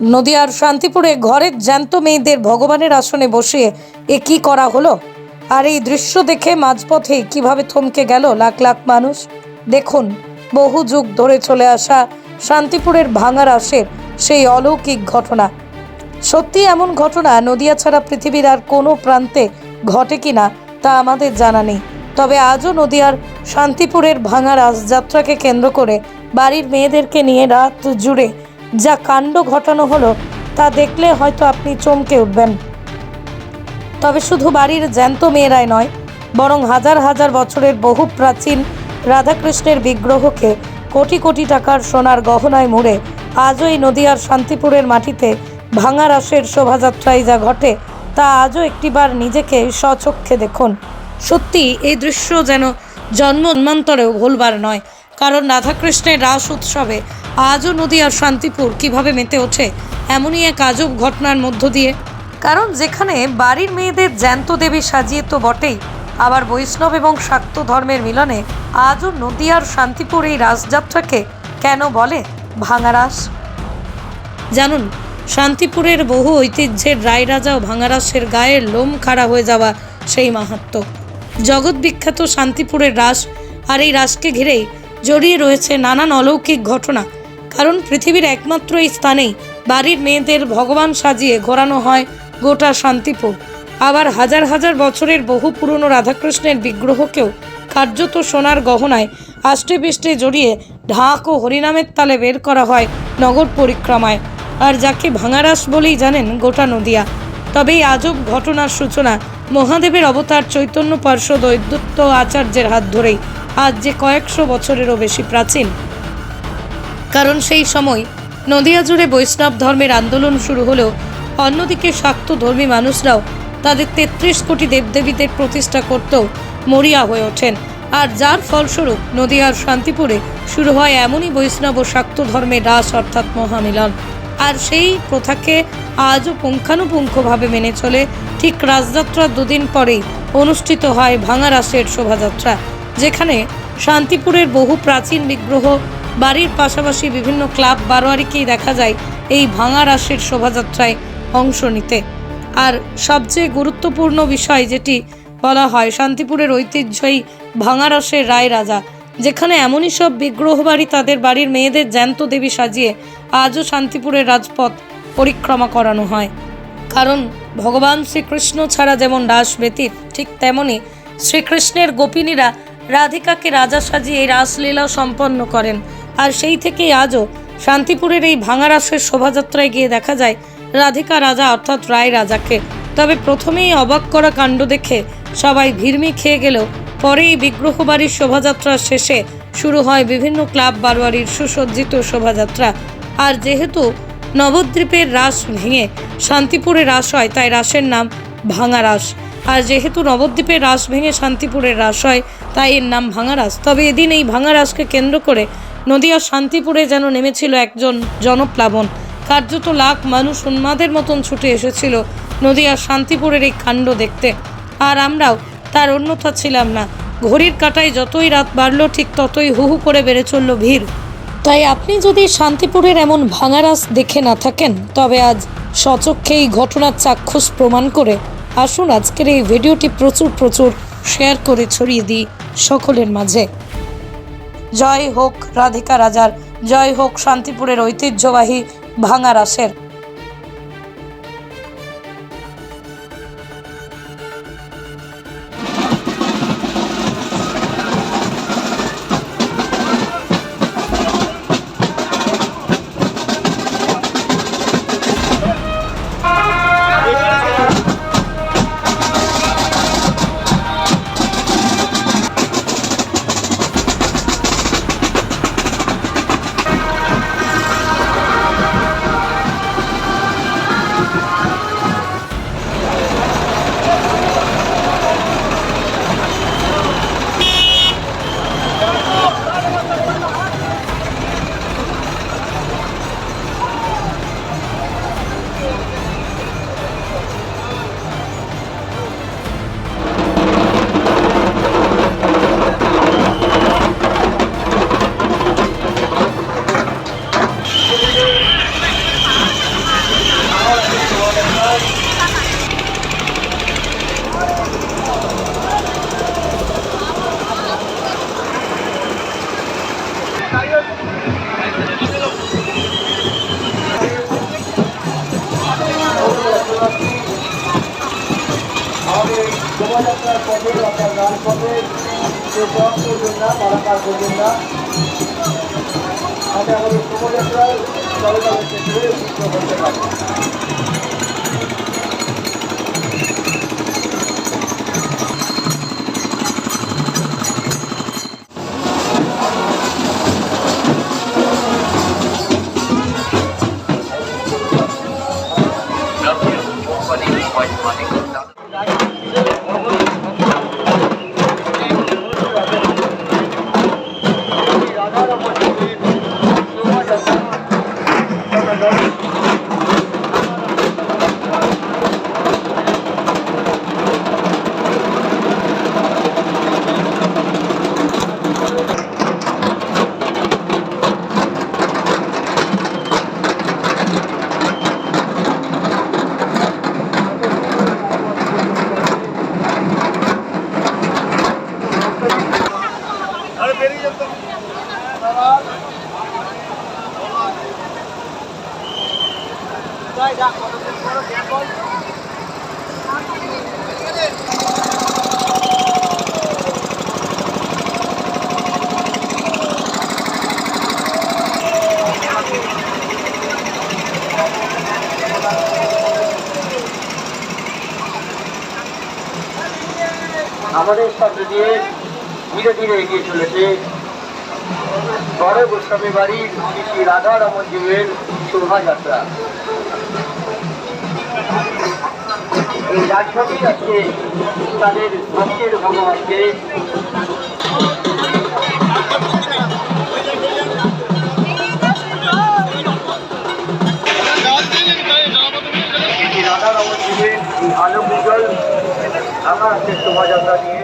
নদিয়ার শান্তিপুরে ঘরের জ্যান্ত মেয়েদের ভগবানের আসনে বসিয়ে এ কি করা হলো? আর এই দৃশ্য দেখে মাঝপথে কীভাবে থমকে গেল লাখ লাখ মানুষ? দেখুন, বহু যুগ ধরে চলে আসা শান্তিপুরের ভাঙার আসের সেই অলৌকিক ঘটনা। সত্যি এমন ঘটনা নদিয়া ছাড়া পৃথিবীর আর কোনো প্রান্তে ঘটে কিনা তা আমাদের জানা নেই। তবে আজও নদিয়ার শান্তিপুরের ভাঙা রাসযাত্রাকে কেন্দ্র করে বাড়ির মেয়েদেরকে নিয়ে রাত জুড়ে যা কাণ্ড ঘটানো হলো, তা দেখলে হয়তো আপনি চমকে উঠবেন। তবে শুধু বাড়ির জ্যান্ত মেয়েরাই নয়, বরং হাজার হাজার বছরের বহু প্রাচীন রাধাকৃষ্ণের বিগ্রহকে কোটি কোটি টাকার সোনার গহনায় মুড়ে আজও এই নদিয়ার শান্তিপুরের মাটিতে ভাঙা রাসের শোভাযাত্রায় যা ঘটে, তা আজও একটিবার নিজেকে স্বচক্ষে দেখুন। সত্যি, এই দৃশ্য যেন জন্ম জন্মান্তরেও ভুলবার নয়, কারণ রাধাকৃষ্ণের রাস উৎসবে আজও নদিয়ার শান্তিপুর কীভাবে মেতে ওঠে? এমনই এক আজব ঘটনার মধ্য দিয়ে। কারণ যেখানে বাড়ির মেয়েদের জ্যান্ত দেবী সাজিয়ে তো বটেই আবার বৈষ্ণব এবং শাক্ত ধর্মের মিলনে আজও নদিয়ার শান্তিপুর এই রাসযাত্রাকে কেন বলে ভাঙারাস? জানুন শান্তিপুরের বহু ঐতিহ্যের রায়রাজা ও ভাঙারাসের গায়ের লোম খাড়া হয়ে যাওয়া সেই মাহাত্ম। জগৎ বিখ্যাত শান্তিপুরের রাস আর এই রাসকে ঘিরেই জড়িয়ে রয়েছে নানান অলৌকিক ঘটনা। কারণ পৃথিবীর একমাত্র এই স্থানেই বাড়ির মেয়েদের ভগবান সাজিয়ে ঘোরানো হয় গোটা শান্তিপুর। আবার হাজার হাজার বছরের বহু পুরনো রাধাকৃষ্ণের বিগ্রহকেও কার্যত সোনার গহনায় আষ্টে পিষ্টে জড়িয়ে ঢাক ও হরিনামের তালে বের করা হয় নগর পরিক্রমায়। আর যাকে ভাঙারাস বলেই জানেন গোটা নদিয়া। তবে এই আজব ঘটনার সূচনা মহাদেবের অবতার চৈতন্য পার্শ্বদ দৈদ্যুত্ত আচার্যের হাত ধরেই আজ যে কয়েকশো বছরেরও বেশি প্রাচীন কারণ সেই সময় নদিয়া জুড়ে বৈষ্ণব ধর্মের আন্দোলন শুরু হলেও অন্যদিকে শাক্ত ধর্মী মানুষরাও তাদের তেত্রিশ কোটি দেবদেবীদের প্রতিষ্ঠা করতেও মরিয়া হয়ে ওঠেন। আর যার ফলস্বরূপ নদিয়ার শান্তিপুরে শুরু হয় এমনই বৈষ্ণব ও শাক্ত ধর্মের রাস অর্থাৎ মহামিলন। আর সেই প্রথাকে আজও পুঙ্খানুপুঙ্খভাবে মেনে চলে ঠিক রাজযাত্রার দুদিন পরেই অনুষ্ঠিত হয় ভাঙা রাসের শোভাযাত্রা, যেখানে শান্তিপুরের বহু প্রাচীন বিগ্রহ বাড়ির পাশাপাশি বিভিন্ন ক্লাব বারোয়ারিকেই দেখা যায় এই ভাঙা রাসের শোভাযাত্রায় অংশ নিতে। আর সবচেয়ে গুরুত্বপূর্ণ বিষয় যেটি বলা হয়, শান্তিপুরের ঐতিহ্যই ভাঙা রসের রায় রাজা যেখানে এমনই সব বিগ্রহ বাড়ি তাদের বাড়ির মেয়েদের জ্যান্ত দেবী সাজিয়ে আজও শান্তিপুরের রাজপথ পরিক্রমা করানো হয়। কারণ ভগবান শ্রীকৃষ্ণ ছাড়া যেমন রাস ব্যতীত ঠিক তেমনি শ্রীকৃষ্ণের গোপিনীরা রাধিকাকে রাজা সাজিয়ে এই রাসলীলা সম্পন্ন করেন। আর সেই থেকেই আজও শান্তিপুরের এই ভাঙা রাসের শোভাযাত্রায় গিয়ে দেখা যায় রাধিকা রাজা অর্থাৎ রায় রাজাকে। তবে প্রথমেই অবাক করা কাণ্ড দেখে সবাই ভিড়মি খেয়ে গেলেও পরেই বিগ্রহ বাড়ির শোভাযাত্রা শেষে শুরু হয় বিভিন্ন ক্লাব বারোয়ারির সুসজ্জিত শোভাযাত্রা। আর যেহেতু নবদ্বীপের রাস ভেঙে শান্তিপুরে রাস হয়, তাই রাসের নাম ভাঙা রাস আর যেহেতু নবদ্বীপের রাস ভেঙে শান্তিপুরের রাস হয়, তাই এর নাম ভাঙা রাস তবে এদিন এই ভাঙা রাসকে কেন্দ্র করে নদিয়া শান্তিপুরে যেন নেমেছিল একজন জনপ্লাবন। কার্যত লাখ মানুষ উন্মাদের মতন ছুটে এসেছিল নদিয়ার শান্তিপুরের এই কাণ্ড দেখতে। আর আমরাও তার অন্যথা ছিলাম না। ঘড়ির কাটায় যতই রাত বাড়লো, ঠিক ততই হু হু করে বেড়ে চলল ভিড়। তাই আপনি যদি শান্তিপুরের এমন ভাঙারাস দেখে না থাকেন, তবে আজ সচক্ষে এই ঘটনার চাক্ষুষ প্রমাণ করে আসুন, আজকের এই ভিডিওটি প্রচুর প্রচুর শেয়ার করে ছড়িয়ে দিই সকলের মাঝে। জয় হোক রাধিকা রাজার, জয় হোক শান্তিপুরের ঐতিহ্যবাহী ভাঙা রাসের। শোভাযাত্রার পথে অর্থাৎ রাজপথে যে পথ করবেন না পারাপার করবেন না। তাতে আমাদের শোভাযাত্রায় চলাচলের ক্ষেত্রে করতে পারে আমাদের দিয়ে ধীরে ধীরে এগিয়ে চলেছে বড় গোস্বামী বাড়ির শ্রী শ্রী রাধা রমন জীবের শোভাযাত্রা। এই রাজভবী আজকে তাদের ভক্তের ভগবানকে। রাধা রমন জীবের এই আলোক উজ্জ্বল আমার শোভাযাত্রা নিয়ে